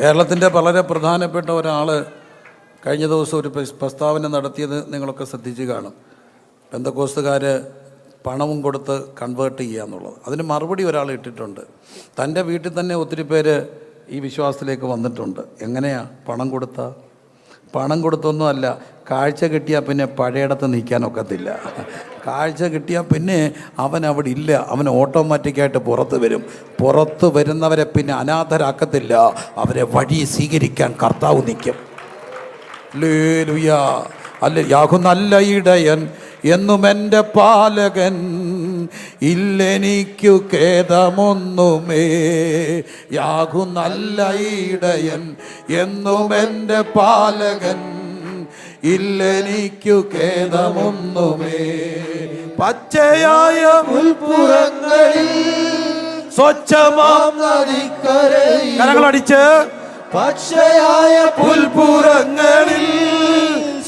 കേരളത്തിന്റെ വളരെ പ്രധാനപ്പെട്ട ഒരാൾ കഴിഞ്ഞ ദിവസം ഒരു പ്രസ്താവന നടത്തിയത് നിങ്ങളൊക്കെ ശ്രദ്ധിച്ച് കാണും. ബന്ധക്കോസ്തുകാർ പണവും കൊടുത്ത് കൺവേർട്ട് ചെയ്യുക എന്നുള്ളത്. അതിന് മറുപടി ഒരാൾ ഇട്ടിട്ടുണ്ട്. തന്റെ വീട്ടിൽ തന്നെ ഒത്തിരി പേര് ഈ വിശ്വാസത്തിലേക്ക് വന്നിട്ടുണ്ട്. എങ്ങനെയാ? പണം കൊടുത്ത? പണം കൊടുത്തൊന്നും അല്ല. കാഴ്ച കിട്ടിയാൽ പിന്നെ പഴയടത്ത് നിൽക്കാൻ ഒക്കത്തില്ല. കാഴ്ച കിട്ടിയാൽ പിന്നെ അവൻ അവിടെ ഇല്ല. അവൻ ഓട്ടോമാറ്റിക്കായിട്ട് പുറത്ത് വരും. പുറത്ത് വരുന്നവരെ പിന്നെ അനാഥരാക്കത്തില്ല. അവരെ വഴി സ്വീകരിക്കാൻ കർത്താവ് നിൽക്കും. ലേലുയ അല്ല യാഹു നല്ല ഇടയൻ. എന്നും എന്റെ പാലകൻ. ഇല്ലെനിക്കു ഖേദമൊന്നുമേ. യാഹു നല്ല ഇടയൻ. എന്നും എന്റെ പാലകൻ. ഇല്ലെനിക്കു ഖേദമൊന്നുമേ. പച്ചയായ പുൽപ്പുറങ്ങളിൽ സ്വച്ഛമാം നദിക്കരയിൽ കരങ്ങളടിച്ച് പച്ചയായ പുൽപ്പുറങ്ങളിൽ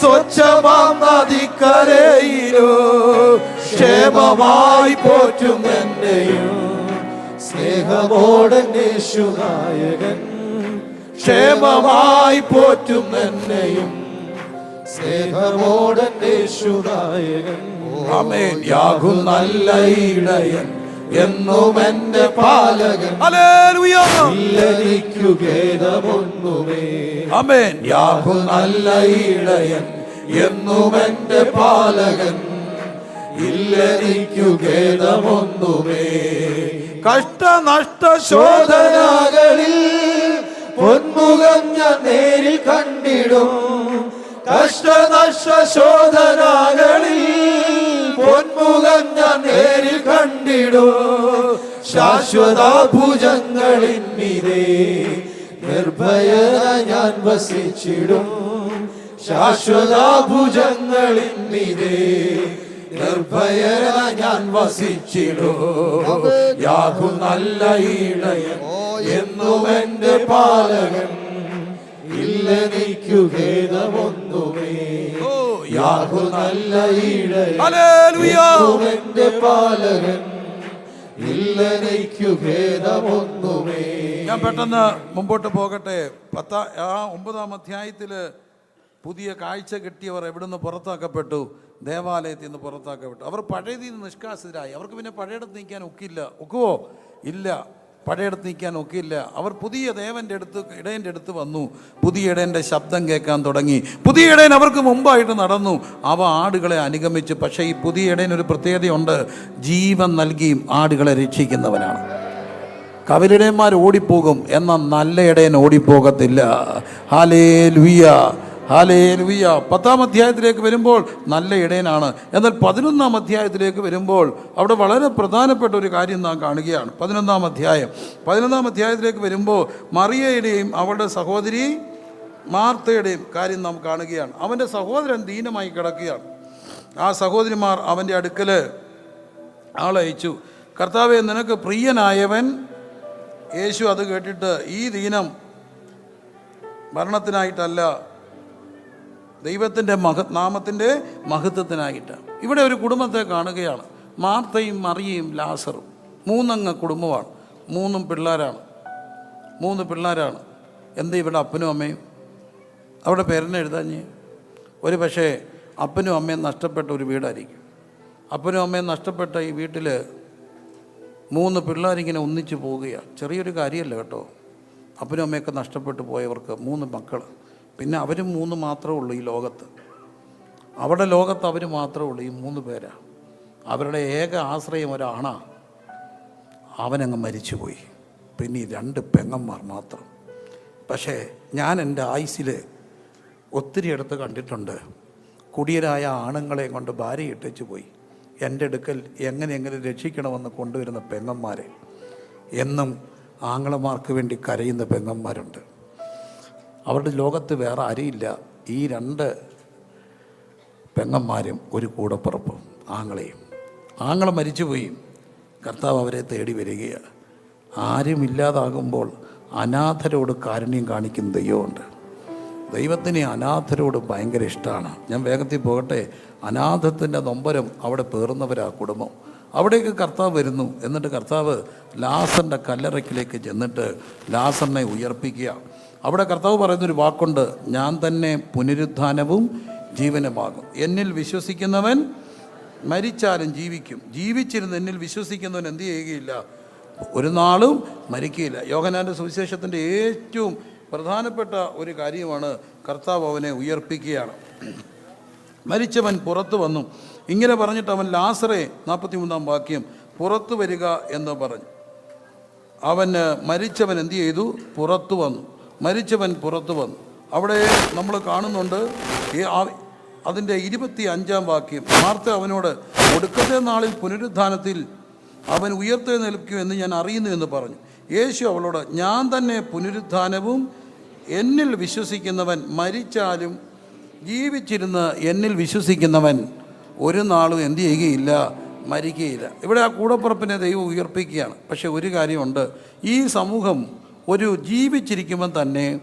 സ്വച്ഛമാം നദിക്കരയിലോ ക്ഷേമമായി പോറ്റും എന്നെയും സ്നേഹമോടെ യേശുനായകൻ ക്ഷേമമായി പോറ്റും എന്നെയും സ്നേഹമോടെ യേശുനായകൻ അമേൻ യാഹു നല്ല ഇടയൻ എന്നും എന്റെ പാലകൻ. ഇല്ലെനിക്കു ഖേദമൊന്നുമേ. യാഹു നല്ല ഇടയൻ എന്നും എന്റെ പാലകൻ. ഇല്ലെനിക്കു ഖേദമൊന്നുമേ. കഷ്ടനഷ്ട ശോധന ശോധനകളിൽ പൊന്മുഖം ഞാൻ നേരിൽ കണ്ടിടും. കഷ്ടനഷ്ട ശോധനകളിൽ പൊന്മുഖം ഞാൻ നേരിൽ കണ്ടിടോ. ശാശ്വത ഭുജങ്ങളിൽ മീതേ നിർഭയ ഞാൻ വസിച്ചിടും. ശാശ്വത ഭുജങ്ങളിൽ മീതേ നിർഭയ ഞാൻ വസിച്ചിടും. യാഹു നല്ല ഇടയ എന്നും എന്റെ പാലകൻ ഇല്ലെനിക്കു ഭേദമൊന്നുമേ യാഹു നല്ല എന്നും പാലകൻ. ഭേദമൊന്നുമേ. ഞാൻ പെട്ടെന്ന് മുമ്പോട്ട് പോകട്ടെ. പത്താ ആ ഒമ്പതാം അധ്യായത്തിൽ പുതിയ കാഴ്ച കിട്ടിയവർ എവിടുന്ന് പുറത്താക്കപ്പെട്ടു? ദേവാലയത്തിൽ നിന്ന് പുറത്താക്കപ്പെട്ടു. അവർ പഴയതിൽ നിന്ന് നിഷ്കാസിതരായി. അവർക്ക് പിന്നെ പഴയടത്ത് നിൽക്കാൻ ഒക്കില്ല. ഒക്കുവോ? ഇല്ല. പഴയടത്ത് നിൽക്കാൻ ഒക്കില്ല അവർ പുതിയ ദേവന്റെ അടുത്ത് ഇടയന്റെ അടുത്ത് വന്നു. പുതിയ ഇടയന്റെ ശബ്ദം കേൾക്കാൻ തുടങ്ങി. പുതിയ ഇടയൻ അവർക്ക് മുമ്പായിട്ട് നടന്നു. അവ ആടുകളെ അനുഗമിച്ചു. പക്ഷേ ഈ പുതിയ ഇടയൻ ഒരു പ്രത്യേകതയുണ്ട്. ജീവൻ നൽകിയും ആടുകളെ രക്ഷിക്കുന്നവനാണ്. കവിലിടയന്മാർ ഓടിപ്പോകും. എന്നാൽ നല്ല ഇടയൻ ഓടിപ്പോകത്തില്ല. ഹാലേ ലുയ്യ ഹാലേ പത്താം അധ്യായത്തിലേക്ക് വരുമ്പോൾ നല്ല ഇടയനാണ്. എന്നാൽ പതിനൊന്നാം അധ്യായത്തിലേക്ക് വരുമ്പോൾ അവിടെ വളരെ പ്രധാനപ്പെട്ട ഒരു കാര്യം നാം കാണുകയാണ്. പതിനൊന്നാം അധ്യായം. പതിനൊന്നാം അധ്യായത്തിലേക്ക് വരുമ്പോൾ മറിയയുടെയും അവളുടെ സഹോദരി മാർത്തയുടെയും കാര്യം നാം കാണുകയാണ്. അവന്റെ സഹോദരൻ ദീനമായി കിടക്കുകയാണ്. ആ സഹോദരിമാർ അവന്റെ അടുക്കൽ ആളയച്ചു. കർത്താവെ നിനക്ക് പ്രിയനായവൻ യേശു അത് കേട്ടിട്ട് ഈ ദീനം മരണത്തിനായിട്ടല്ല ദൈവത്തിന്റെ മഹ നാമത്തിന്റെ മഹത്വത്തിനായിട്ട്. ഇവിടെ ഒരു കുടുംബത്തെ കാണുകയാണ്. മാർത്തയും മറിയയും ലാസറും. മൂന്നംഗ കുടുംബമാണ്. മൂന്നും പിള്ളേരാണ്. മൂന്ന് പിള്ളേരാണ്. എന്താ ഇവിടെ അപ്പനും അമ്മയും? അവിടെ പേരെന്നെ എഴുതാഞ്ഞ്? ഒരു പക്ഷേ അപ്പനും അമ്മയും നഷ്ടപ്പെട്ട ഒരു വീടായിരിക്കും. അപ്പനും അമ്മയും നഷ്ടപ്പെട്ട ഈ വീട്ടിൽ മൂന്ന് പിള്ളേരിങ്ങനെ ഒന്നിച്ചു പോവുകയാണ്. ചെറിയൊരു കാര്യമല്ല കേട്ടോ. അപ്പനും അമ്മയൊക്കെ നഷ്ടപ്പെട്ടു പോയവർക്ക് മൂന്ന് മക്കൾ പിന്നെ അവരും മൂന്ന് മാത്രമേ ഉള്ളൂ ഈ ലോകത്ത്. അവിടെ ലോകത്ത് അവർ മാത്രമേ ഉള്ളൂ ഈ മൂന്ന് പേരാ. അവരുടെ ഏക ആശ്രയം ഒരാണ. അവനങ്ങ് മരിച്ചുപോയി. പിന്നെ ഈ രണ്ട് പെങ്ങന്മാർ മാത്രം. പക്ഷേ ഞാൻ എന്റെ ആയുസിൽ ഒത്തിരി അടുത്ത് കണ്ടിട്ടുണ്ട്. കുടിയരായ ആണുങ്ങളെ കൊണ്ട് ഭാര്യ ഇട്ടിച്ചു പോയി. എന്റെ അടുക്കൽ എങ്ങനെ എങ്ങനെ രക്ഷിക്കണമെന്ന് കൊണ്ടുവരുന്ന പെങ്ങന്മാരെ. എന്നും ആങ്ങളമാർക്ക് വേണ്ടി കരയുന്ന പെങ്ങന്മാരുണ്ട്. അവരുടെ ലോകത്ത് വേറെ ആരുമില്ല ഈ രണ്ട് പെങ്ങന്മാരും ഒരു കൂടപ്പുറപ്പും ആങ്ങളെയും. ആങ്ങളെ മരിച്ചുപോയി. കർത്താവ് അവരെ തേടി വരികയാണ്. ആരുമില്ലാതാകുമ്പോൾ അനാഥരോട് കാരുണ്യം കാണിക്കുന്ന ദൈവമുണ്ട്. ദൈവത്തിന് അനാഥരോട് ഭയങ്കര ഇഷ്ടമാണ്. ഞാൻ വേഗത്തിൽ പോകട്ടെ. അനാഥത്തിന്റെ നൊമ്പരം അവിടെ പേറുന്നവരാ കുടുംബം. അവിടേക്ക് കർത്താവ് വരുന്നു. എന്നിട്ട് കർത്താവ് ലാസറിന്റെ കല്ലറയ്ക്കിലേക്ക് ചെന്നിട്ട് ലാസറിനെ ഉയർപ്പിക്കുക അവിടെ കർത്താവ് പറയുന്നൊരു വാക്കുണ്ട് ഞാൻ തന്നെ പുനരുത്ഥാനവും ജീവനുമാകും. എന്നിൽ വിശ്വസിക്കുന്നവൻ മരിച്ചാലും ജീവിക്കും. ജീവിച്ചിരുന്ന് എന്നിൽ വിശ്വസിക്കുന്നവൻ എന്തു ചെയ്യുകയില്ല? ഒരു നാളും മരിക്കുകയില്ല. യോഹനാന്റെ സുവിശേഷത്തിന്റെ ഏറ്റവും പ്രധാനപ്പെട്ട ഒരു കാര്യമാണ് കർത്താവ് അവനെ ഉയർപ്പിക്കുകയാണ്. മരിച്ചവൻ പുറത്തു വന്നു. ഇങ്ങനെ പറഞ്ഞിട്ട് അവൻ ലാസറെ നാൽപ്പത്തി മൂന്നാം വാക്യം പുറത്തു വരിക എന്ന് പറഞ്ഞു. അവന് മരിച്ചവൻ എന്തു ചെയ്തു? പുറത്തു വന്നു. മരിച്ചവൻ പുറത്തു വന്നു. അവിടെ നമ്മൾ കാണുന്നുണ്ട് ഈ അതിന്റെ ഇരുപത്തി അഞ്ചാം വാക്യം. മാർത്ത അവനോട് ഒടുക്കത്തെ നാളിൽ പുനരുദ്ധാനത്തിൽ അവൻ ഉയർത്തെഴുന്നേൽക്കുമെന്ന് ഞാൻ അറിയുന്നു എന്ന് പറഞ്ഞു. യേശു അവളോട് ഞാൻ തന്നെ പുനരുദ്ധാനവും എന്നിൽ വിശ്വസിക്കുന്നവൻ മരിച്ചാലും ജീവിച്ചിരുന്ന് എന്നിൽ വിശ്വസിക്കുന്നവൻ ഒരു നാളും എന്ത് ചെയ്യുകയില്ല മരിക്കുകയില്ല. ഇവിടെ ആ കൂടപ്പുറപ്പിനെ ദൈവം ഉയർപ്പിക്കുകയാണ്. പക്ഷെ ഒരു കാര്യമുണ്ട് ഈ സമൂഹം ഒരു ജീവിച്ചിരിക്കുമ്പോൾ തന്നെ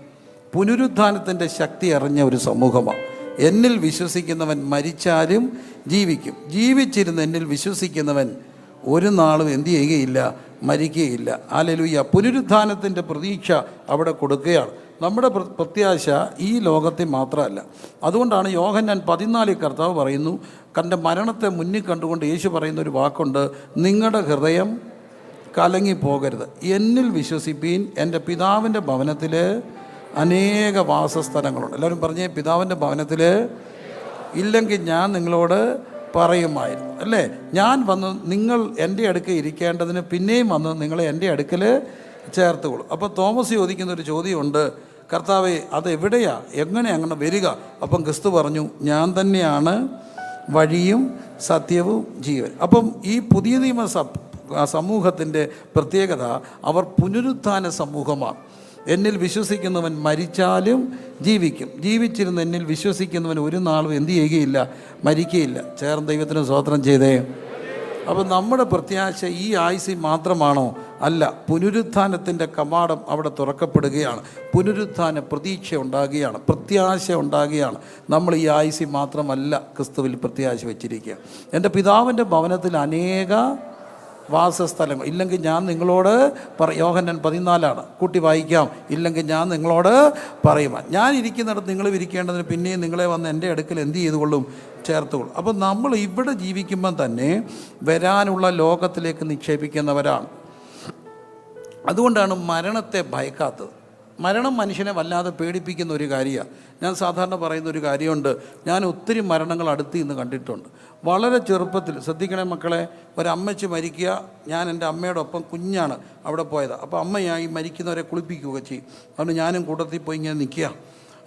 പുനരുദ്ധാനത്തിന്റെ ശക്തി അറിഞ്ഞ ഒരു സമൂഹമാണ്. എന്നിൽ വിശ്വസിക്കുന്നവൻ മരിച്ചാലും ജീവിക്കും. ജീവിച്ചിരുന്ന് എന്നിൽ വിശ്വസിക്കുന്നവൻ ഒരു നാളും എന്തു ചെയ്യുകയില്ല മരിക്കുകയില്ല. ആലലുയ്യ പുനരുദ്ധാനത്തിന്റെ പ്രതീക്ഷ അവിടെ കൊടുക്കുകയാണ്. നമ്മുടെ പ്രത്യാശ ഈ ലോകത്തെ മാത്രമല്ല. അതുകൊണ്ടാണ് യോഹന്നാൻ പതിനാലിൽ കർത്താവ് പറയുന്നു കണ്ട മരണത്തെ മുന്നിൽ കണ്ടുകൊണ്ട് യേശു പറയുന്ന ഒരു വാക്കുണ്ട് നിങ്ങളുടെ ഹൃദയം കലങ്ങിപ്പോകരുത്. എന്നിൽ വിശ്വസിപ്പീൻ എന്റെ പിതാവിന്റെ ഭവനത്തിൽ അനേക വാസസ്ഥലങ്ങളുണ്ട്. എല്ലാവരും പറഞ്ഞേ പിതാവിന്റെ ഭവനത്തിൽ ഇല്ലെങ്കിൽ ഞാൻ നിങ്ങളോട് പറയുമായിരുന്നു. അല്ലേ? ഞാൻ വന്ന് നിങ്ങൾ എന്റെ അടുക്കൽ ഇരിക്കേണ്ടതിന് പിന്നെയും വന്ന് നിങ്ങളെ എന്റെ അടുക്കൽ ചേർത്തുകൊള്ളും. അപ്പോൾ തോമസ് ചോദിക്കുന്ന ഒരു ചോദ്യമുണ്ട്. കർത്താവെ അത് എവിടെയാ? എങ്ങനെ അങ്ങനെ വരിക? അപ്പം ക്രിസ്തു പറഞ്ഞു ഞാൻ തന്നെയാണ് വഴിയും സത്യവും ജീവൻ അപ്പം ഈ പുതിയ നിയമ സ- ആ സമൂഹത്തിന്റെ പ്രത്യേകത അവർ പുനരുത്ഥാന സമൂഹമാണ്. എന്നിൽ വിശ്വസിക്കുന്നവൻ മരിച്ചാലും ജീവിക്കും. ജീവിച്ചിരുന്ന എന്നിൽ വിശ്വസിക്കുന്നവൻ ഒരു നാളും എന്തു ചെയ്യുകയില്ല മരിക്കുകയില്ല. ചേർന്ന് ദൈവത്തിന് സ്വാതന്ത്ര്യം ചെയ്തേ. അപ്പോൾ നമ്മുടെ പ്രത്യാശ ഈ ആയുസ് മാത്രമാണോ? അല്ല പുനരുത്ഥാനത്തിന്റെ കമാടം അവിടെ തുറക്കപ്പെടുകയാണ്. പുനരുത്ഥാന പ്രതീക്ഷ ഉണ്ടാകുകയാണ്. പ്രത്യാശ ഉണ്ടാകുകയാണ്. നമ്മൾ ഈ ആയുസ് മാത്രമല്ല ക്രിസ്തുവിൽ പ്രത്യാശ വെച്ചിരിക്കുക. എന്റെ പിതാവിന്റെ ഭവനത്തിൽ അനേക വാസസ്ഥലങ്ങൾ. ഇല്ലെങ്കിൽ ഞാൻ നിങ്ങളോട് പറ യോഹന്നൻ പതിനാലാണ്. കൂട്ടി വായിക്കാം. ഇല്ലെങ്കിൽ ഞാൻ നിങ്ങളോട് പറയും. ഞാൻ ഇരിക്കുന്നിടത്ത് നിങ്ങൾ ഇരിക്കേണ്ടതിന് പിന്നെയും നിങ്ങളെ വന്ന് എന്റെ അടുക്കൽ എന്ത് ചെയ്തുകൊള്ളും? ചേർത്തുകൊള്ളും. അപ്പോൾ നമ്മൾ ഇവിടെ ജീവിക്കുമ്പം തന്നെ വരാനുള്ള ലോകത്തിലേക്ക് നിക്ഷേപിക്കുന്നവരാണ്. അതുകൊണ്ടാണ് മരണത്തെ ഭയക്കാത്തത്. മരണം മനുഷ്യനെ വല്ലാതെ പേടിപ്പിക്കുന്ന ഒരു കാര്യമാണ്. ഞാൻ സാധാരണ പറയുന്ന ഒരു കാര്യമുണ്ട്. ഞാൻ ഒത്തിരി മരണങ്ങൾ അടുത്ത് ഇന്ന് കണ്ടിട്ടുണ്ട്. വളരെ ചെറുപ്പത്തിൽ ശ്രദ്ധിക്കണേ മക്കളെ ഒരമ്മച്ച് മരിക്കുക ഞാൻ എന്റെ അമ്മയോടൊപ്പം കുഞ്ഞാണ് അവിടെ പോയത്. അപ്പോൾ അമ്മയായി മരിക്കുന്നവരെ കുളിപ്പിക്കുകയൊക്കെ ചെയ്യും. അതുകൊണ്ട് ഞാനും കൂട്ടത്തിൽ പോയി ഇങ്ങനെ നിൽക്കുക.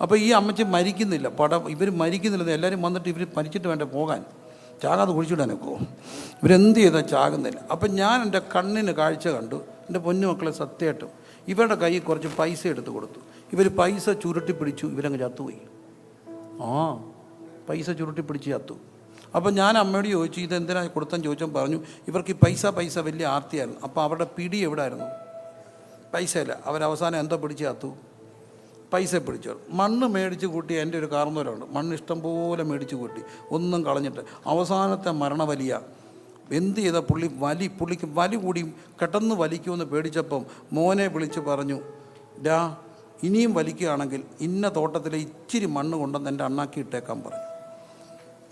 അപ്പോൾ ഈ അമ്മച്ചി മരിക്കുന്നില്ല. പടം ഇവർ മരിക്കുന്നില്ല എല്ലാവരും വന്നിട്ട് ഇവർ മരിച്ചിട്ട് വേണ്ട പോകാൻ? ചാകാതെ കുഴിച്ചിടാനൊക്കെ ഇവരെന്ത് ചെയ്താൽ ചാകുന്നില്ല. അപ്പം ഞാൻ എന്റെ കണ്ണിന് കാഴ്ച കണ്ടു. എന്റെ പൊന്നു മക്കളെ സത്യമായിട്ടും ഇവരുടെ കയ്യിൽ കുറച്ച് പൈസ എടുത്ത് കൊടുത്തു. ഇവർ പൈസ ചുരുട്ടി പിടിച്ചു ഇവരങ്ങ് ചത്തുപോയി. ആ പൈസ ചുരുട്ടി പിടിച്ച് ചത്തു. അപ്പം ഞാൻ അമ്മയോട് ചോദിച്ചു ഇതെന്തിനാ കൊടുത്തെന്ന് ചോദിച്ചാൽ പറഞ്ഞു ഇവർക്ക് ഈ പൈസ പൈസ വലിയ ആർത്തിയായിരുന്നു. അപ്പോൾ അവരുടെ പിടി എവിടെ ആയിരുന്നു പൈസയില്ല അവരവസാനം എന്തോ പിടിച്ച് ചത്തു. പൈസ പിടിച്ചു. മണ്ണ് മേടിച്ച് കൂട്ടി എന്റെ ഒരു കാർന്നവരുണ്ട് മണ്ണ് ഇഷ്ടം പോലെ മേടിച്ച് കൂട്ടി. ഒന്നും കളഞ്ഞിട്ട്. അവസാനത്തെ മരണവലിയ. എന്ത് ചെയ്ത പുള്ളി വലി പുള്ളിക്ക് വലി കൂടി പെട്ടെന്ന് വലിക്കുമെന്ന് പേടിച്ചപ്പം മോനെ വിളിച്ച് പറഞ്ഞു ഡാ ഇനിയും വലിക്കുകയാണെങ്കിൽ ഇന്ന തോട്ടത്തിലെ ഇച്ചിരി മണ്ണ് കൊണ്ടെന്ന് എന്റെ അണ്ണാക്കി ഇട്ടേക്കാൻ പറഞ്ഞു.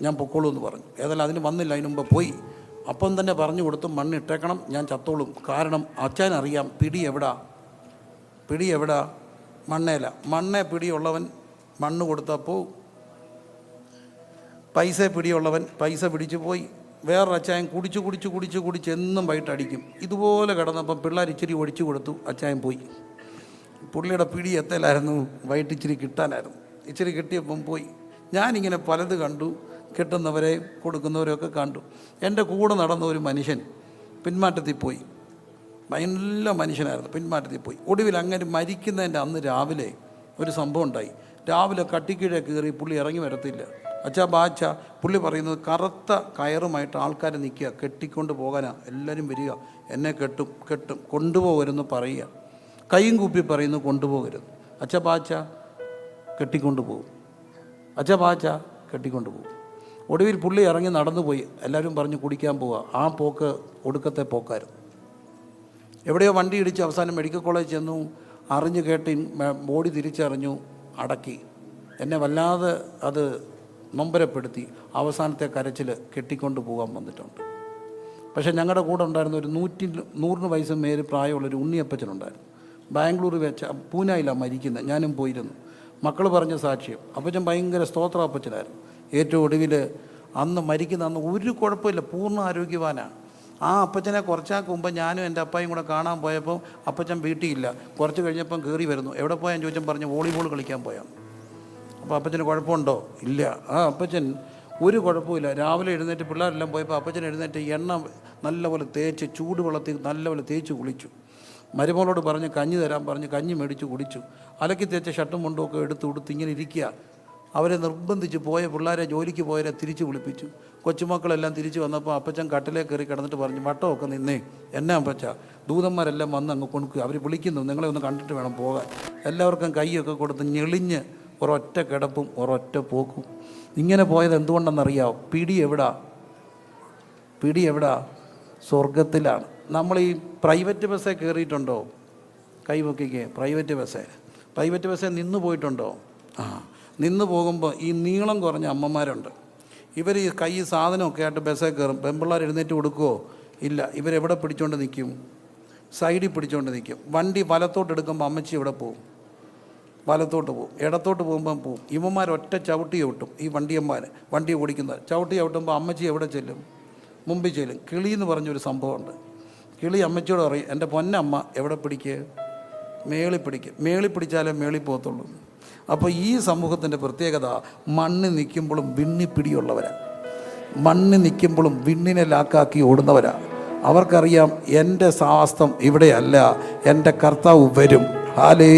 ഞാൻ പൊക്കോളൂ എന്ന് പറഞ്ഞു. ഏതായാലും അതിന് വന്നില്ല അതിന് മുമ്പ് പോയി. അപ്പം തന്നെ പറഞ്ഞു കൊടുത്തു മണ്ണ് ഇട്ടേക്കണം ഞാൻ ചത്തോളും. കാരണം അച്ഛൻ അറിയാം പിടി എവിടാ പിടി എവിടാ മണ്ണേല. മണ്ണേ പിടിയുള്ളവൻ മണ്ണ് കൊടുത്തപ്പോൾ പൈസ പിടിയുള്ളവൻ പൈസ പിടിച്ചു പോയി. വേറൊരു അച്ചായൻ കുടിച്ച് കുടിച്ച് കുടിച്ച് കുടിച്ച് എന്നും വൈകിട്ട് അടിക്കും ഇതുപോലെ കിടന്നപ്പം പിള്ളേർ ഇച്ചിരി ഒഴിച്ചു കൊടുത്തു അച്ചായൻ പോയി. പുള്ളിയുടെ പിടി എത്തലായിരുന്നു വൈകിട്ട് ഇച്ചിരി കിട്ടാനായിരുന്നു. ഇച്ചിരി കിട്ടിയപ്പം പോയി. ഞാനിങ്ങനെ പലത് കണ്ടു കിട്ടുന്നവരെ കൊടുക്കുന്നവരെയൊക്കെ കണ്ടു. എന്റെ കൂടെ നടന്ന ഒരു മനുഷ്യൻ പിന്മാറ്റത്തിൽ പോയി. നല്ല മനുഷ്യനായിരുന്നു പിന്മാറ്റത്തിൽ പോയി. ഒടുവിൽ അങ്ങനെ മരിക്കുന്നതിന്റെ അന്ന് രാവിലെ ഒരു സംഭവം ഉണ്ടായി. രാവിലെ കട്ടിക്കീഴെ കയറി പുള്ളി ഇറങ്ങി വരത്തില്ല. അച്ഛാ ബാച്ച പുള്ളി പറയുന്നത് കറുത്ത കയറുമായിട്ട് ആൾക്കാർ നിൽക്കുക കെട്ടിക്കൊണ്ട് പോകാനാ. എല്ലാവരും വരിക. എന്നെ കെട്ടും കെട്ടും കൊണ്ടുപോകരുതെന്ന് പറയുക. കൈയും കൂപ്പി പറയുന്നു കൊണ്ടുപോകരുത്. അച്ഛ ബാച്ച കെട്ടിക്കൊണ്ട് പോകും. അച്ഛ ബാച്ച കെട്ടിക്കൊണ്ട് പോകും. ഒടുവിൽ പുള്ളി ഇറങ്ങി നടന്നു പോയി. എല്ലാവരും പറഞ്ഞ് കുടിക്കാൻ പോവുക ആ പോക്ക് ഒടുക്കത്തെ പോക്കായിരുന്നു. എവിടെയോ വണ്ടി ഇടിച്ച് അവസാനം മെഡിക്കൽ കോളേജ് ചെന്നു. അറിഞ്ഞു കേട്ട് ബോഡി തിരിച്ചറിഞ്ഞു. അടക്കി. എന്നെ വല്ലാതെ അത് നൊമ്പരപ്പെടുത്തി അവസാനത്തെ കരച്ചിൽ കെട്ടിക്കൊണ്ട് പോകാൻ വന്നിട്ടുണ്ട്. പക്ഷേ ഞങ്ങളുടെ കൂടെ ഉണ്ടായിരുന്ന ഒരു നൂറ്റി നൂറിന് വയസ്സ് മേൽ പ്രായമുള്ളൊരു ഉണ്ണിയപ്പച്ചനുണ്ടായിരുന്നു. ബാംഗ്ലൂർ വെച്ച പൂനായിലാണ് മരിക്കുന്നത് ഞാനും പോയിരുന്നു. മക്കൾ പറഞ്ഞ സാക്ഷ്യം അപ്പച്ചൻ ഭയങ്കര സ്തോത്ര അപ്പച്ചനായിരുന്നു ഏറ്റവും ഒടുവിൽ അന്ന് മരിക്കുന്ന അന്ന് ഒരു കുഴപ്പമില്ല പൂർണ ആരോഗ്യവാനാണ്. ആ അപ്പച്ചനെ കുറച്ചാൾക്ക് മുമ്പ് ഞാനും എന്റെ അപ്പായും കൂടെ കാണാൻ പോയപ്പോൾ അപ്പച്ചൻ വീട്ടിലില്ല. കുറച്ച് കഴിഞ്ഞപ്പം കയറി വരുന്നു. എവിടെ പോയാൽ ചോദിച്ചാൽ പറഞ്ഞു വോളിബോൾ കളിക്കാൻ പോയാണ്. അപ്പച്ചന് കുഴപ്പമുണ്ടോ? ഇല്ല. ആ അപ്പച്ചൻ ഒരു കുഴപ്പമില്ല രാവിലെ എഴുന്നേറ്റ് പിള്ളേരെല്ലാം പോയപ്പോൾ അപ്പച്ചൻ എഴുന്നേറ്റ് എണ്ണ നല്ലപോലെ തേച്ച് ചൂടുവെള്ളത്തിൽ നല്ലപോലെ തേച്ച് കുളിച്ചു. മരുമോളോട് പറഞ്ഞ് കഞ്ഞി തരാൻ പറഞ്ഞ് കഞ്ഞി മേടിച്ച് കുടിച്ചു. അലക്കി തേച്ച ഷർട്ടും മുണ്ടും ഒക്കെ എടുത്ത് കൊടുത്ത് ഇങ്ങനെ ഇരിക്കുക അവരെ നിർബന്ധിച്ച് പോയ പിള്ളേരെ ജോലിക്ക് പോയവരെ തിരിച്ച് വിളിപ്പിച്ചു. കൊച്ചുമക്കളെല്ലാം തിരിച്ച് വന്നപ്പോൾ അപ്പച്ചൻ കട്ടിലേ കയറി കിടന്നിട്ട് പറഞ്ഞു വട്ടമൊക്കെ നിന്നേ. എന്നെ അപ്പച്ച? ദൂതന്മാരെല്ലാം വന്ന് അങ്ങ് കൊടുക്കുക അവർ വിളിക്കുന്നു. നിങ്ങളെ ഒന്ന് കണ്ടിട്ട് വേണം പോകാൻ. എല്ലാവർക്കും കൈയൊക്കെ കൊടുത്ത് ഞെളിഞ്ഞ് ഒരൊറ്റ കിടപ്പും ഒരൊറ്റ പോക്കും. ഇങ്ങനെ പോയത് എന്തുകൊണ്ടെന്നറിയാം പിടി എവിടാ? പിടി എവിടാ? സ്വർഗത്തിലാണ് നമ്മൾ ഈ പ്രൈവറ്റ് ബസ്സേ കയറിയിട്ടുണ്ടോ കൈവക്കിക്ക് പ്രൈവറ്റ് ബസ്സേ. പ്രൈവറ്റ് ബസ്സേ നിന്ന് പോയിട്ടുണ്ടോ? ആ നിന്ന് പോകുമ്പോൾ ഈ നീളം കുറഞ്ഞ അമ്മമാരുണ്ട്. ഇവർ ഈ കൈ സാധനമൊക്കെ ആയിട്ട് ബസ്സേ കയറും പെമ്പിള്ളേർ എഴുന്നേറ്റ് കൊടുക്കുമോ ഇല്ല. ഇവരെവിടെ പിടിച്ചോണ്ട് നിൽക്കും സൈഡിൽ പിടിച്ചോണ്ട് നിൽക്കും വണ്ടി വലത്തോട്ട് എടുക്കുമ്പോൾ അമ്മച്ചി ഇവിടെ പോകും? വലത്തോട്ട് പോകും ഇടത്തോട്ട് പോകുമ്പം പോവും ഇവന്മാർ ഒറ്റ ചവിട്ടി ചവിട്ടും. ഈ വണ്ടിയന്മാർ വണ്ടി ഓടിക്കുന്നവർ ചവിട്ടി ചവിട്ടുമ്പോൾ അമ്മച്ചി എവിടെ ചെല്ലും? മുമ്പിൽ ചെല്ലും. കിളി എന്ന് പറഞ്ഞൊരു സംഭവമുണ്ട്. കിളി അമ്മച്ചിയോട് പറയും എന്റെ പൊന്നമ്മ എവിടെ പിടിക്കുക മേളി പിടിക്കുക മേളി പിടിച്ചാലേ മേളി പോകത്തുള്ളൂ. അപ്പോൾ ഈ സമൂഹത്തിന്റെ പ്രത്യേകത മണ്ണ് നിൽക്കുമ്പോഴും വിണ്ണി വിണ്ണിപ്പിടിയുള്ളവരാണ് മണ്ണ് നിൽക്കുമ്പോഴും വിണ്ണിനെ ലാക്കാക്കി ഓടുന്നവരാണ് അവർക്കറിയാം എന്റെ സാസ്തം ഇവിടെയല്ല എന്റെ കർത്താവ് വരും. ഹാലേ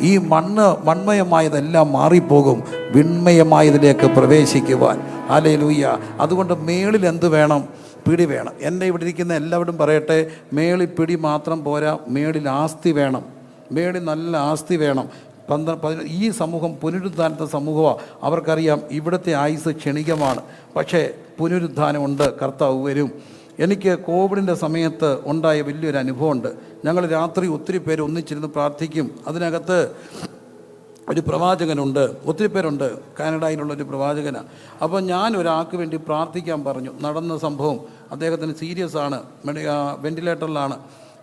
ഈ മണ്ണ് മൺമയമായതെല്ലാം മാറിപ്പോകും വിൺമയമായതിലേക്ക് പ്രവേശിക്കുവാൻ. ഹാലേ ലൂയ്യ അതുകൊണ്ട് മേളിൽ എന്ത് വേണം? പിടി വേണം. എന്റെ ഇവിടെ ഇരിക്കുന്ന എല്ലാവരും പറയട്ടെ മേളിൽ പിടി മാത്രം പോരാ മേളിൽ ആസ്തി വേണം. മേളിൽ നല്ല ആസ്തി വേണം. പന്ത്ര പതിന ഈ സമൂഹം പുനരുദ്ധാനത്തെ സമൂഹമാണ് അവർക്കറിയാം ഇവിടുത്തെ ആയുസ് ക്ഷണികമാണ്. പക്ഷേ പുനരുദ്ധാനമുണ്ട് കർത്താവ് വരും. എനിക്ക് കോവിഡിന്റെ സമയത്ത് ഉണ്ടായ വലിയൊരു അനുഭവമുണ്ട്. ഞങ്ങൾ രാത്രി ഒത്തിരി പേര് ഒന്നിച്ചിരുന്ന് പ്രാർത്ഥിക്കും. അതിനകത്ത് ഒരു പ്രവാചകനുണ്ട്. ഒത്തിരി പേരുണ്ട്. കാനഡയിലുള്ള ഒരു പ്രവാചകനാണ് അപ്പോൾ ഞാൻ ഒരാൾക്ക് വേണ്ടി പ്രാർത്ഥിക്കാൻ പറഞ്ഞു. നടന്ന സംഭവം അദ്ദേഹത്തിന് സീരിയസ് ആണ്. വെന്റിലേറ്ററിലാണ്.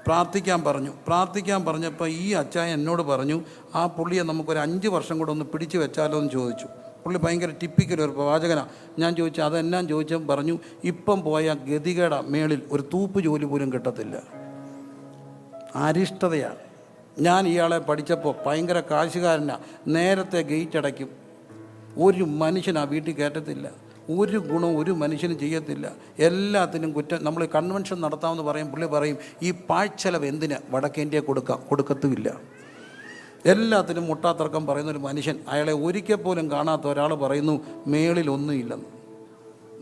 പ്രാർത്ഥിക്കാൻ പറഞ്ഞു. പ്രാർത്ഥിക്കാൻ പറഞ്ഞപ്പോൾ ഈ അച്ചായ എന്നോട് പറഞ്ഞു ആ പുള്ളിയെ നമുക്കൊരു അഞ്ച് വർഷം കൂടെ ഒന്ന് പിടിച്ചു വെച്ചാലോ എന്ന് ചോദിച്ചു. പുള്ളി ഭയങ്കര ടിപ്പിക്കൽ ഒരു പ്രവാചകനാണ് ഞാൻ ചോദിച്ചു അതെന്നാ? ചോദിച്ചാൽ പറഞ്ഞു ഇപ്പം പോയ ഗതികേട മേളിൽ ഒരു തൂപ്പ് ജോലി പോലും കിട്ടത്തില്ല. അരിഷ്ടതയാണ്. ഞാൻ ഇയാളെ പഠിച്ചപ്പോൾ ഭയങ്കര കാശുകാരനാണ് നേരത്തെ ഗേറ്റ് അടയ്ക്കും. ഒരു മനുഷ്യൻ ആ വീട്ടിൽ കയറ്റത്തില്ല. ഒരു ഗുണം ഒരു മനുഷ്യനും ചെയ്യത്തില്ല. എല്ലാത്തിനും കുറ്റം. നമ്മൾ കൺവെൻഷൻ നടത്താമെന്ന് പറയും പുള്ളി പറയും ഈ പാഴ്ചെലവ് എന്തിന് വടക്കേന്ത്യ കൊടുക്കാം? കൊടുക്കത്തുമില്ല. എല്ലാത്തിനും മുട്ടാത്തർക്കം പറയുന്ന ഒരു മനുഷ്യൻ അയാളെ ഒരിക്കൽ പോലും കാണാത്ത ഒരാൾ പറയുന്നു മേളിലൊന്നുമില്ലെന്ന്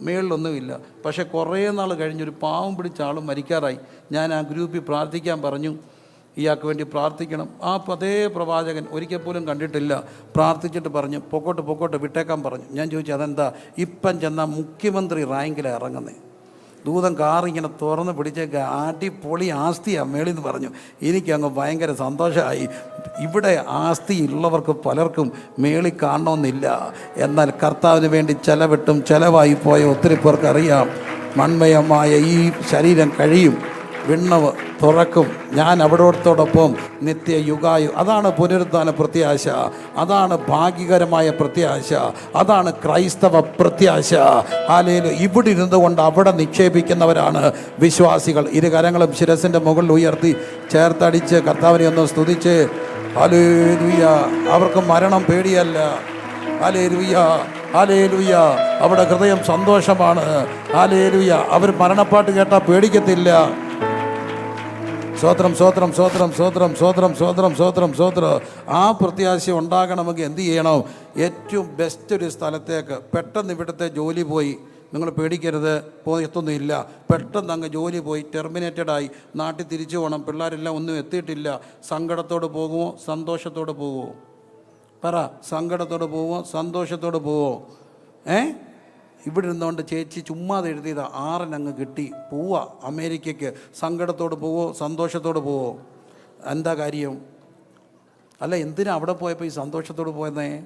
മേളിലൊന്നുമില്ല. പക്ഷേ കുറേ നാൾ കഴിഞ്ഞൊരു പാവം പിടിച്ച ആൾ മരിക്കാറായി. ഞാൻ ആ ഗ്രൂപ്പിൽ പ്രാർത്ഥിക്കാൻ പറഞ്ഞു. ഇയാൾക്ക് വേണ്ടി പ്രാർത്ഥിക്കണം. ആ അതേ പ്രവാചകൻ ഒരിക്കൽ പോലും കണ്ടിട്ടില്ല. പ്രാർത്ഥിച്ചിട്ട് പറഞ്ഞു പൊക്കോട്ട് പൊക്കോട്ട് വിട്ടേക്കാൻ പറഞ്ഞു. ഞാൻ ചോദിച്ചു അതെന്താ? ഇപ്പം ചെന്നാൽ മുഖ്യമന്ത്രി റാങ്കിലാണ് ഇറങ്ങുന്നത് ദൂതൻ കാറിങ്ങനെ തുറന്ന് പിടിച്ചേക്ക് അടിപൊളി ആസ്തിയാണ് മേളിൽ പറഞ്ഞു. എനിക്കങ്ങ് ഭയങ്കര സന്തോഷമായി ഇവിടെ ആസ്തി ഉള്ളവർക്ക് പലർക്കും മേളി കാണണമെന്നില്ല. എന്നാൽ കർത്താവിന് വേണ്ടി ചെലവിട്ടും ചെലവായി പോയ ഒത്തിരി പേർക്കറിയാം. മൺമയമായ ഈ ശരീരം കഴിയും. വിണ്ണവ് തുറക്കും. ഞാൻ അവിടോടത്തോടൊപ്പം നിത്യ യുഗായു. അതാണ് പുനരുദ്ധാന പ്രത്യാശ. അതാണ് ഭാഗികരമായ പ്രത്യാശ. അതാണ് ക്രൈസ്തവ പ്രത്യാശ. ആലയിൽ ഇവിടെ ഇരുന്നുകൊണ്ട് അവിടെ നിക്ഷേപിക്കുന്നവരാണ് വിശ്വാസികൾ. ഇരു കരങ്ങളും ശിരസിന്റെ മുകളിൽ ഉയർത്തി ചേർത്തടിച്ച് കർത്താവിനെ ഒന്ന് സ്തുതിച്ച്. ഹാലേലുയ്യ അവർക്ക് മരണം പേടിയല്ല. ഹാലേലുയ്യ ഹാലേലുയ്യ അവിടെ ഹൃദയം സന്തോഷമാണ്. ഹാലേലുയ്യ അവർ മരണപ്പാട്ട് കേട്ടാൽ പേടിക്കത്തില്ല. സ്വോത്രം സ്വോത്രം സ്വോത്രം സ്വോത്രം സ്വോത്രം സ്വോത്രം സ്വോത്രം സ്വോത്രം ആ പ്രത്യാശ ഉണ്ടാകണമെങ്കിൽ എന്ത് ചെയ്യണം? ഏറ്റവും ബെസ്റ്റ് ഒരു സ്ഥലത്തേക്ക് പെട്ടെന്ന് ഇവിടുത്തെ ജോലി പോയി. നിങ്ങൾ പേടിക്കരുത് പോയത്തൊന്നുമില്ല പെട്ടെന്ന് അങ്ങ് ജോലി പോയി ടെർമിനേറ്റഡായി നാട്ടിൽ തിരിച്ചു പോകണം പിള്ളേരെല്ലാം ഒന്നും എത്തിയിട്ടില്ല. സങ്കടത്തോട് പോകുമോ സന്തോഷത്തോട് പോകുമോ പറ സങ്കടത്തോട് പോവോ സന്തോഷത്തോട് പോവോ ഏ? ഇവിടെ ഇരുന്നുകൊണ്ട് ചേച്ചി ചുമ്മാതെ എഴുതിയത്. ആറിനങ്ങ് കിട്ടി. പോവാ. അമേരിക്കയ്ക്ക്. സങ്കടത്തോട് പോവോ? സന്തോഷത്തോട് പോവോ? എന്താ കാര്യം? അല്ല എന്തിനാ അവിടെ പോയപ്പോൾ ഈ സന്തോഷത്തോട് പോയതേ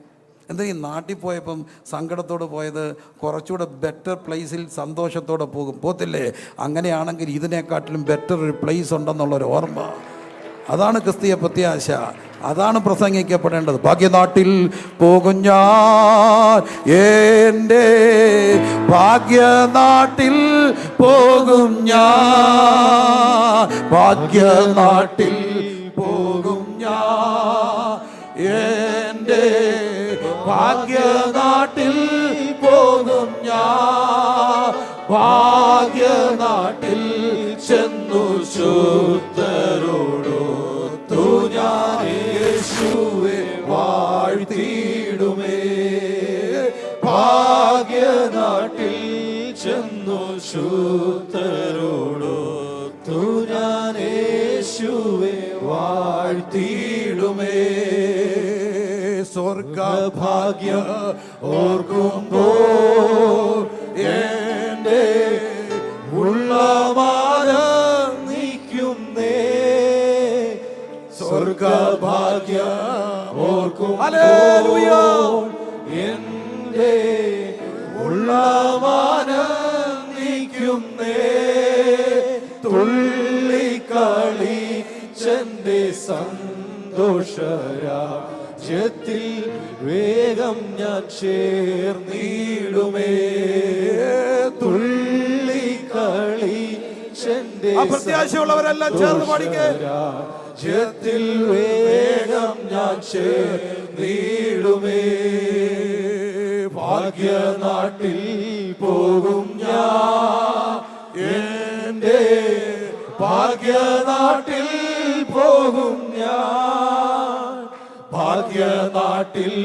എന്തിനാ ഈ നാട്ടിൽ പോയപ്പം സങ്കടത്തോട് പോയത്? കുറച്ചുകൂടെ ബെറ്റർ പ്ലേസിൽ സന്തോഷത്തോടെ പോകും. പോത്തില്ലേ? അങ്ങനെയാണെങ്കിൽ ഇതിനെക്കാട്ടിലും ബെറ്റർ ഒരു പ്ലേസ് ഉണ്ടെന്നുള്ളൊരു ഓർമ്മ. അതാണ് ക്രിസ്തീയ പ്രത്യാശ. അതാണ് പ്രസംഗിക്കപ്പെടേണ്ടത്. ഭാഗ്യനാട്ടിൽ പോകും ഞാൻ. എന്റെ ഭാഗ്യനാട്ടിൽ പോകും ഞാൻ. ഭാഗ്യനാട്ടിൽ പോകും ഞാൻ. എന്റെ ഭാഗ്യനാട്ടിൽ പോകും ഞാൻ. ഭാഗ്യനാട്ടിൽ ചെന്നു ശുദ്ധരോടൊത്തു ചെന്നു ശുദ്ധരോടൊത്തു ഞാൻ യേശുവെ വാഴ്ത്തിയിടുമേ. സ്വർഗഭാഗ്യം ഓർക്കുമ്പോ എന്റെ ഉള്ളമാനം നീക്കുന്നേ സ്വർഗഭാഗ്യം ഓർക്കുമ്പോൾ എന്റെ ഉള്ളമാനം തുള്ളിക്കളി ചെന്റെ സന്തോഷരാജ്യത്തിൽ വേഗം ഞാൻ ചേർന്നിടുമേ തുള്ളിക്കളി കളി ആ പ്രത്യാശയുള്ളവരെല്ലാം ചേർന്ന് പാടിക്കേ. രാജ്യത്തിൽ വേഗം ഞാൻ ചേർന്നിടുമേ ഭാഗ്യനാട്ടിൽ പോകും ഞാൻ. ഭാഗ്യനാട്ടിൽ പോകും ഞാൻ. ഭാഗ്യനാട്ടിൽ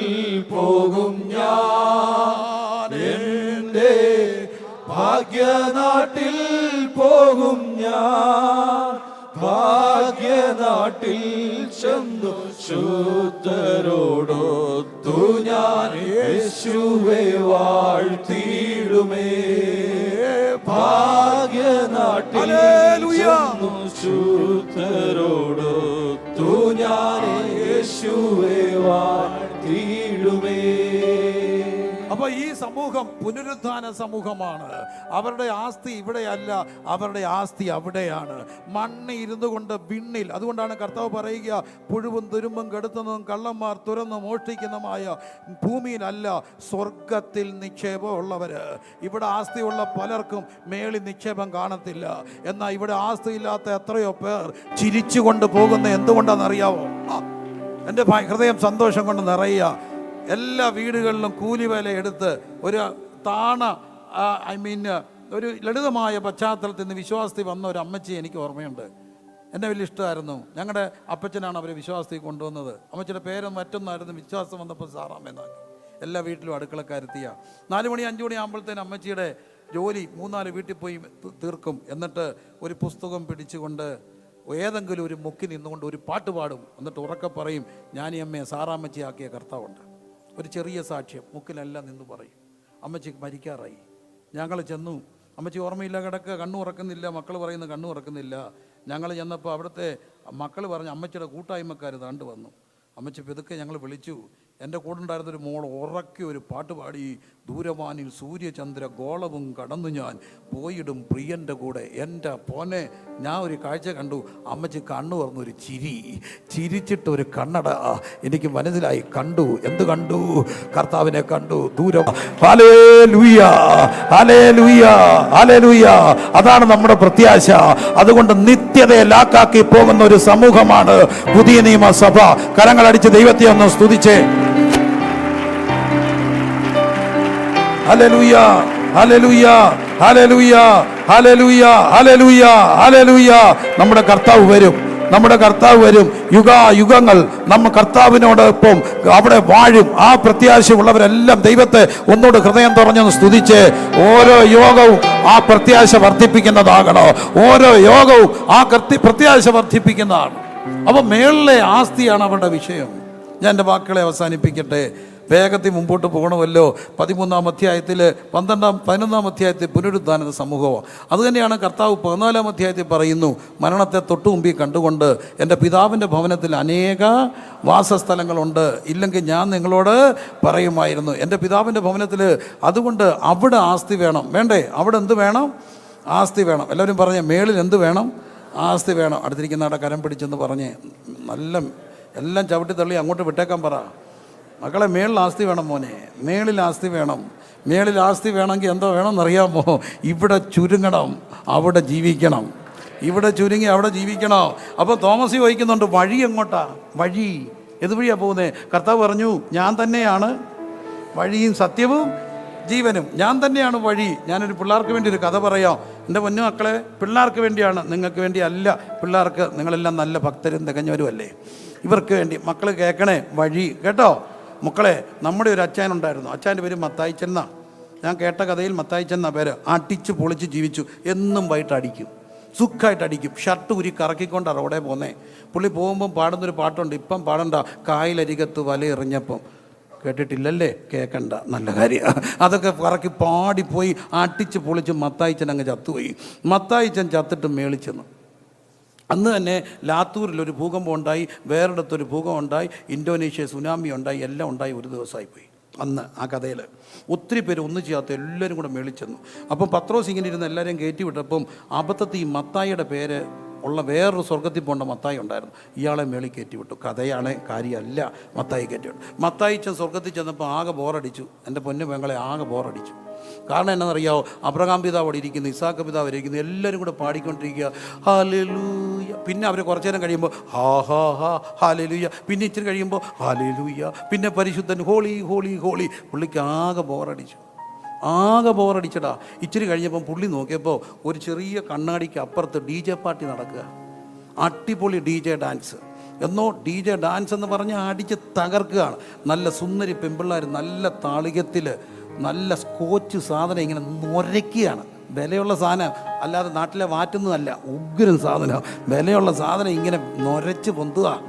പോകും ഞാൻ. എന്റെ ഭാഗ്യനാട്ടിൽ പോകും ഞാൻ. ഭാഗ്യനാട്ടിൽ ചെന്നു ശുദ്ധരോടൊത്തു ഞാൻ യേശുവെ വാഴ്ത്തിയിടുമേ. ഭാഗ്യനാട്ടിൽ. ചെന്നു ശുദ്ധരോടൊത്തു ഞാൻ യേശുവേ വാഴ്ത്തിയിടുമേ. അപ്പൊ ഈ സമൂഹം പുനരുദ്ധാന സമൂഹമാണ്. അവരുടെ ആസ്തി ഇവിടെയല്ല അവരുടെ ആസ്തി അവിടെയാണ്. മണ്ണ് ഇരുന്നു കൊണ്ട് വിണ്ണിൽ അതുകൊണ്ടാണ് കർത്താവ് പറയുക പുഴുവും തുരുമ്പും കെടുത്തുന്നതും കള്ളന്മാർ തുറന്നു മോഷ്ടിക്കുന്നതുമായ ഭൂമിയിലല്ല സ്വർഗത്തിൽ നിക്ഷേപമുള്ളവര്. ഇവിടെ ആസ്തിയുള്ള പലർക്കും മേളി നിക്ഷേപം കാണത്തില്ല. എന്നാൽ ഇവിടെ ആസ്തിയില്ലാത്ത എത്രയോ പേർ ചിരിച്ചുകൊണ്ട് പോകുന്ന എന്തുകൊണ്ടാണെന്നറിയാവോ? എന്റെ ഹൃദയം സന്തോഷം കൊണ്ട് നിറയുക. എല്ലാ വീടുകളിലും കൂലിവേല എടുത്ത് ഒരു താണ ഐ മീൻ ഒരു ലളിതമായ പശ്ചാത്തലത്തിൽ നിന്ന് വിശ്വാസത്തിൽ വന്ന ഒരു അമ്മച്ചി എനിക്ക് ഓർമ്മയുണ്ട്. എന്നെ വലിയ ഇഷ്ടമായിരുന്നു. ഞങ്ങളുടെ അപ്പച്ചനാണ് അവരെ വിശ്വാസത്തിൽ കൊണ്ടുവന്നത്. അമ്മച്ചിയുടെ പേരും മറ്റൊന്നായിരുന്നു. വിശ്വാസം വന്നപ്പോൾ സാറാമെന്നാക്കി എല്ലാ വീട്ടിലും അടുക്കളക്കാരെത്തിയ. നാല് മണി അഞ്ച് മണി ആകുമ്പോഴത്തേന് അമ്മച്ചിയുടെ ജോലി മൂന്നാൽ വീട്ടിൽ പോയി തീർക്കും. എന്നിട്ട് ഒരു പുസ്തകം പിടിച്ചുകൊണ്ട് ഏതെങ്കിലും ഒരു മുക്കി നിന്നുകൊണ്ട് ഒരു പാട്ട് പാടും. എന്നിട്ട് ഉറക്കെ പറയും ഈ അമ്മയെ സാറാമ്മച്ചിയാക്കിയ കർത്താവുണ്ട്. ഒരു ചെറിയ സാക്ഷ്യം മുക്കിലല്ല നിന്ന് പറയും. അമ്മച്ചിക്ക് മരിക്കാറായി. ഞങ്ങൾ ചെന്നു. അമ്മച്ചി ഓർമ്മയില്ല കിടക്കുക കണ്ണു ഉറക്കുന്നില്ല മക്കൾ പറയുന്നു കണ്ണു ഉറക്കുന്നില്ല. ഞങ്ങൾ ചെന്നപ്പോൾ അവിടുത്തെ മക്കൾ പറഞ്ഞ് അമ്മച്ചിയുടെ കൂട്ടായ്മക്കാർ താണ്ട് വന്നു. അമ്മച്ചി പെതുക്കെ ഞങ്ങൾ വിളിച്ചു. എന്റെ കൂടെ ഉണ്ടായിരുന്നൊരു മോൾ ഉറക്കി ഒരു പാട്ട് പാടി ദൂരവാനിൽ സൂര്യചന്ദ്ര ഗോളവും കടന്നു ഞാൻ. പോയിടും പ്രിയന്റെ കൂടെ. എന്റെ പോനെ ഞാൻ ഒരു കാഴ്ച കണ്ടു. അമ്മച്ചി കണ്ണു പറഞ്ഞൊരു ചിരി. ചിരിച്ചിട്ട് ഒരു കണ്ണട. എനിക്ക് മനസ്സിലായി കണ്ടു. എന്ത് കണ്ടു? കർത്താവിനെ കണ്ടു. ദൂരം. അതാണ് നമ്മുടെ പ്രത്യാശ. അതുകൊണ്ട് നിത്യതയെ ലാക്കാക്കി പോകുന്ന ഒരു സമൂഹമാണ് പുതിയ നിയമസഭ. കരങ്ങളടിച്ച് ദൈവത്തെ ഒന്ന് സ്തുതിച്ചേ. Hallelujah hallelujah hallelujah hallelujah hallelujah hallelujah നമ്മുടെ കർത്താവ് വരും. നമ്മുടെ കർത്താവ് വരും. യുഗ യുഗങ്ങൾ നമ്മ കർത്താവിനോടൊപ്പം അവിടെ വാഴും. ആ പ്രത്യാശയുള്ളവരെല്ലാം ദൈവത്തെ ഒന്നോട് ഹൃദയം തുറഞ്ഞൊന്ന് സ്തുതിച്ച് ഓരോ യോഗവും ആ പ്രത്യാശ വർദ്ധിപ്പിക്കുന്നതാകണോ. ഓരോ യോഗവും ആ കൃത്യ പ്രത്യാശ വർദ്ധിപ്പിക്കുന്നതാണ്. അപ്പോൾ മേളിലെ ആസ്തിയാണ് അവരുടെ വിഷയം. ഞാൻ എന്റെ വാക്കുകളെ അവസാനിപ്പിക്കട്ടെ. വേഗത്തിൽ മുമ്പോട്ട് പോകണമല്ലോ. പതിമൂന്നാം അധ്യായത്തിൽ പന്ത്രണ്ടാം പതിനൊന്നാം അധ്യായത്തിൽ പുനരുദ്ധാനത സമൂഹമാണ് അതുതന്നെയാണ് കർത്താവ് പതിനാലാം അധ്യായത്തിൽ പറയുന്നു മരണത്തെ തൊട്ടു മുമ്പിൽ കണ്ടുകൊണ്ട് എന്റെ പിതാവിന്റെ ഭവനത്തിൽ അനേക വാസസ്ഥലങ്ങളുണ്ട്. ഇല്ലെങ്കിൽ ഞാൻ നിങ്ങളോട് പറയുമായിരുന്നു എന്റെ പിതാവിന്റെ ഭവനത്തിൽ അതുകൊണ്ട് അവിടെ ആസ്തി വേണം. വേണ്ടേ? അവിടെ എന്ത് വേണം? ആസ്തി വേണം. എല്ലാവരും പറഞ്ഞേ മേളിൽ എന്ത് വേണം? ആസ്തി വേണം. അടുത്തിരിക്കുന്ന അവിടെ കരം പിടിച്ചെന്ന് പറഞ്ഞേ നല്ല എല്ലാം ചവിട്ടി തള്ളി അങ്ങോട്ട് വിട്ടേക്കാൻ പറ. മക്കളെ മേളിൽ ആസ്തി വേണം മോനെ. മേളിൽ ആസ്തി വേണം. മേളിൽ ആസ്തി വേണമെങ്കിൽ എന്തോ വേണമെന്നറിയാമോ? ഇവിടെ ചുരുങ്ങണം അവിടെ ജീവിക്കണം. ഇവിടെ ചുരുങ്ങി അവിടെ ജീവിക്കണോ. അപ്പോൾ തോമസ് ചോദിക്കുന്നുണ്ട് വഴി എങ്ങോട്ടാ? വഴി. ഏത് വഴിയാണ് പോകുന്നത് കർത്താവ് പറഞ്ഞു ഞാൻ തന്നെയാണ് വഴിയും സത്യവും ജീവനും. ഞാൻ തന്നെയാണ് വഴി. ഞാനൊരു പിള്ളേർക്ക് വേണ്ടി ഒരു കഥ പറയാം. എന്റെ പൊന്നു മക്കളെ പിള്ളേർക്ക് വേണ്ടിയാണ്. നിങ്ങൾക്ക് വേണ്ടി അല്ല പിള്ളേർക്ക് നിങ്ങളെല്ലാം നല്ല ഭക്തരും തികഞ്ഞവരും അല്ലേ ഇവർക്ക് വേണ്ടി മക്കൾ കേൾക്കണേ വഴി. കേട്ടോ? മക്കളെ നമ്മുടെ ഒരു അച്ചാനുണ്ടായിരുന്നു അച്ചാന്റെ പേര് മത്തായി ചെന്ന. ഞാൻ കേട്ട കഥയിൽ മത്തായി ചെന്ന പേര് അടിച്ച് പൊളിച്ച് ജീവിച്ചു. എന്നും വൈകിട്ട് അടിക്കും. സുഖമായിട്ട് അടിക്കും. ഷർട്ട് ഉരി കറക്കിക്കൊണ്ടാണ് റോഡേ പോന്നേ. പുള്ളി പോകുമ്പം പാടുന്നൊരു പാട്ടുണ്ട്. ഇപ്പം പാടണ്ട. കായലരികത്ത് വല എറിഞ്ഞപ്പം. കേട്ടിട്ടില്ലല്ലേ? കേൾക്കണ്ട നല്ല കാര്യം. അതൊക്കെ കറക്കി പാടിപ്പോയി അടിച്ച് പൊളിച്ച് മത്തായിച്ചൻ അങ്ങ് ചത്തുപോയി. മത്തായിച്ചൻ ചത്തിട്ട് മേളിച്ചെന്നു അന്ന് തന്നെ ലാത്തൂരിൽ ഒരു ഭൂകമ്പം ഉണ്ടായി വേറിടത്തൊരു ഭൂകമ്പം ഉണ്ടായി ഇന്തോനേഷ്യ സുനാമി ഉണ്ടായി എല്ലാം ഉണ്ടായി ഒരു ദിവസമായി പോയി. അന്ന് ആ കഥയിൽ. ഒത്തിരി പേര് ഒന്നും ചെയ്യാത്ത എല്ലാവരും കൂടെ മേളിച്ചെന്നു അപ്പം പത്രോസ് ഇങ്ങനെ ഇരുന്ന് എല്ലാവരെയും കയറ്റി വിട്ടപ്പം അബദ്ധത്തിൽ ഈ മത്തായിയുടെ പേര് ഉള്ള വേറൊരു സ്വർഗത്തിൽ പോകേണ്ട മത്തായി ഉണ്ടായിരുന്നു. ഇയാളെ മേളി കയറ്റി വിട്ടു. കഥയാണ് കാര്യമല്ല. മത്തായി കയറ്റി വിട്ടു. മത്തായിച്ചൻ സ്വർഗത്തിൽ ചെന്നപ്പോൾ ആകെ ബോറടിച്ചു എന്റെ പൊന്നു പെങ്ങളെ ആകെ ബോറടിച്ചു കാരണം എന്നാണെന്നറിയാമോ അബ്രഹാം പിതാവ് അവിടെ ഇരിക്കുന്നു ഇസാക്ക് പിതാവ് അവിടെ ഇരിക്കുന്നു എല്ലാവരും കൂടെ പാടിക്കൊണ്ടിരിക്കുക. ഹാലലൂയ പിന്നെ അവർ കുറച്ചു നേരം കഴിയുമ്പോൾ ഹാ ഹാ ഹാ ഹാലലൂയ പിന്നെ ഇച്ചിരി കഴിയുമ്പോൾ ഹാലലൂയ പിന്നെ പരിശുദ്ധൻ ഹോളി ഹോളി ഹോളി. പുള്ളിക്ക് ആകെ ബോറടിച്ചു. ആകെ ബോറടിച്ചടാ. ഇച്ചിരി കഴിഞ്ഞപ്പം പുള്ളി നോക്കിയപ്പോൾ ഒരു ചെറിയ കണ്ണാടിക്ക് അപ്പുറത്ത് ഡി ജെ പാർട്ടി നടക്കുക. അടിപൊളി ഡി ജെ ഡാൻസ്. എന്നോ ഡി ജെ ഡാൻസ് എന്ന് പറഞ്ഞാൽ അടിച്ച് തകർക്കുകയാണ്. നല്ല സുന്ദരി പെമ്പിള്ളേർ നല്ല താളികത്തിൽ നല്ല സ്കോച്ച് സാധനം ഇങ്ങനെ നുരയ്ക്കുകയാണ്. വിലയുള്ള സാധനം അല്ലാതെ നാട്ടിലെ വാറ്റുന്നതല്ല ഉഗ്രൻ സാധനം. വിലയുള്ള സാധനം ഇങ്ങനെ നുരച്ച് പൊന്തുക.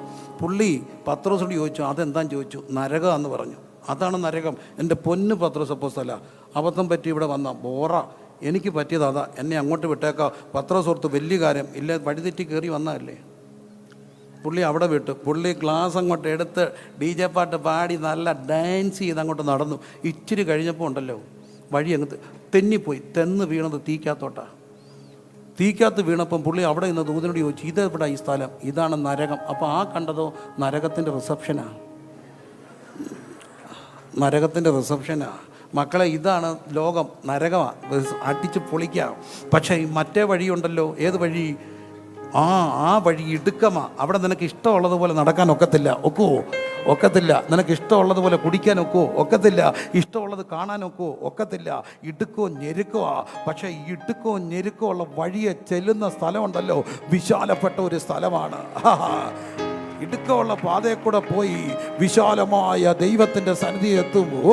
പുള്ളി പത്രോസോട് ചോദിച്ചു അതെന്താന്ന് ചോദിച്ചു? നരക എന്ന് പറഞ്ഞു. അതാണ് നരകം. എന്റെ പൊന്ന് പത്രോസ് അപ്പോസ്തല അബദ്ധം പറ്റി ഇവിടെ വന്ന ബോറ. എനിക്ക് പറ്റിയത് അതാ. എന്നെ അങ്ങോട്ട് വിട്ടേക്കാം. പത്രോസോർത്ത് വലിയ കാര്യം. ഇല്ല വഴിതെറ്റി കയറി വന്നതല്ലേ? പുള്ളി അവിടെ വിട്ടു. പുള്ളി ക്ലാസ് അങ്ങോട്ട് എടുത്ത് ഡി ജെ പാട്ട് പാടി നല്ല ഡാൻസ് ചെയ്ത് അങ്ങോട്ട് നടന്നു. ഇച്ചിരി കഴിഞ്ഞപ്പോൾ ഉണ്ടല്ലോ വഴി അങ്ങ് തെന്നിപ്പോയി. തെന്ന് വീണത് തീക്കാത്തോട്ടാ തീക്കാത്ത് വീണപ്പം പുള്ളി അവിടെ നിന്ന് ദൂതനോട് ചോദിച്ചു ഇത് ഇവിടെ ഈ സ്ഥലം. ഇതാണ് നരകം. അപ്പോൾ ആ കണ്ടതോ നരകത്തിന്റെ റിസപ്ഷനാണ് നരകത്തിന്റെ റിസപ്ഷനാണ് മക്കളെ ഇതാണ് ലോകം. നരകമാണ് അടിച്ച് പൊളിക്കാം. പക്ഷേ മറ്റേ വഴിയുണ്ടല്ലോ. ഏത് വഴി? ആ ആ വഴി ഇടുക്കമാ. അവിടെ നിനക്ക് ഇഷ്ടമുള്ളതുപോലെ നടക്കാൻ ഒക്കത്തില്ല. ഒക്കുവോ ഒക്കത്തില്ല. നിനക്ക് ഇഷ്ടമുള്ളതുപോലെ കുടിക്കാൻ ഒക്കുവോ ഒക്കത്തില്ല. ഇഷ്ടമുള്ളത് കാണാൻ ഒക്കുവോ ഒക്കത്തില്ല. ഇടുക്കോ ഞെരുക്കോ പക്ഷേ ഇടുക്കോ ഞെരുക്കോ ഉള്ള വഴിയെ ചെല്ലുന്ന സ്ഥലമുണ്ടല്ലോ. വിശാലപ്പെട്ട ഒരു സ്ഥലമാണ്. ഇടുക്കമുള്ള പാതയെ കൂടെ പോയി വിശാലമായ ദൈവത്തിന്റെ സന്നിധി എത്തും. ഓ